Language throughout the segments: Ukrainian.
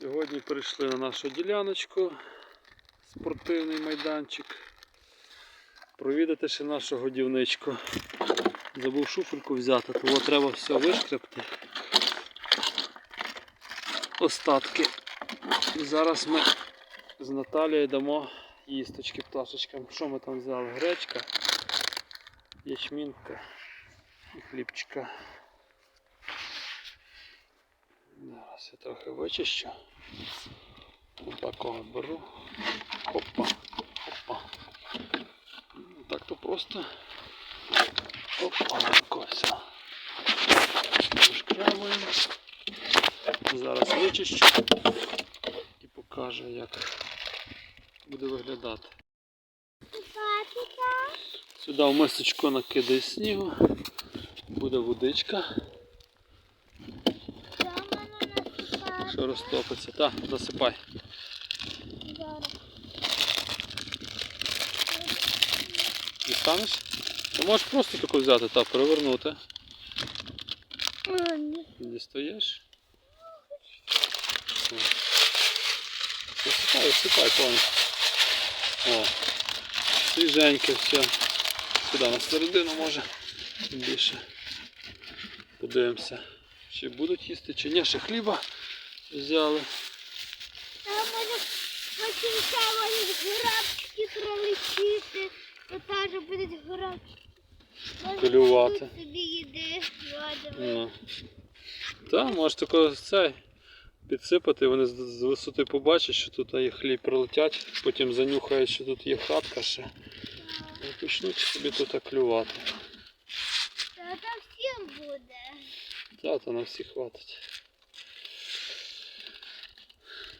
Сьогодні прийшли на нашу діляночку, спортивний майданчик. Провідати ще нашу годівничку. Забув шуфельку взяти, тому треба все вишкрепти. Остатки. І зараз ми з Наталією дамо їсточки пташечкам. Що ми там взяли? Гречка, ячмінка і хлібчика. Зараз я трохи вичищу. Отакого беру. Опа, опа. Ну, Так то просто. Опа, все. Вишкрябуємо. Зараз вичищу і покажу, як буде виглядати. Сюди в мисочку накидаю снігу. Буде водичка. Що розтопиться. Так, засипай. Дістанеш? Ти можеш просто таку взяти та перевернути. Дістаєш. Засипай, засипай повністю. О. Свіженьке все. Сюди на середину може більше. Подивимося. Чи будуть їсти, чи ні, ще хліба взяли. А може потім ще можуть пролетіти, то теж будуть Полювати. знайдуть собі їди. Ну. Та, може тако цей підсипати, вони з, висоти побачать, що тут є хліб прилетять, потім занюхають, що тут є хатка ще. І почнуть собі тут клювати. Та там всім буде. Та, то на всіх хватить.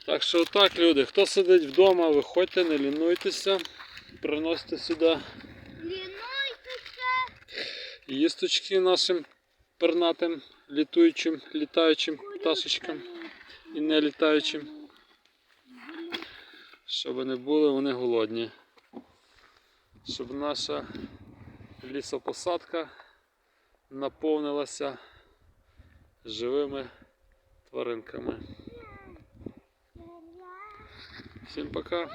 Так що отак, люди, хто сидить вдома, виходьте, не лінуйтеся, приносите сюди Лінуйтеся, їсточки нашим пернатим літуючим, літаючим пташечкам і не літаючим. Щоб не були вони голодні. Щоб наша лісопосадка наповнилася живими тваринками. Всім пока.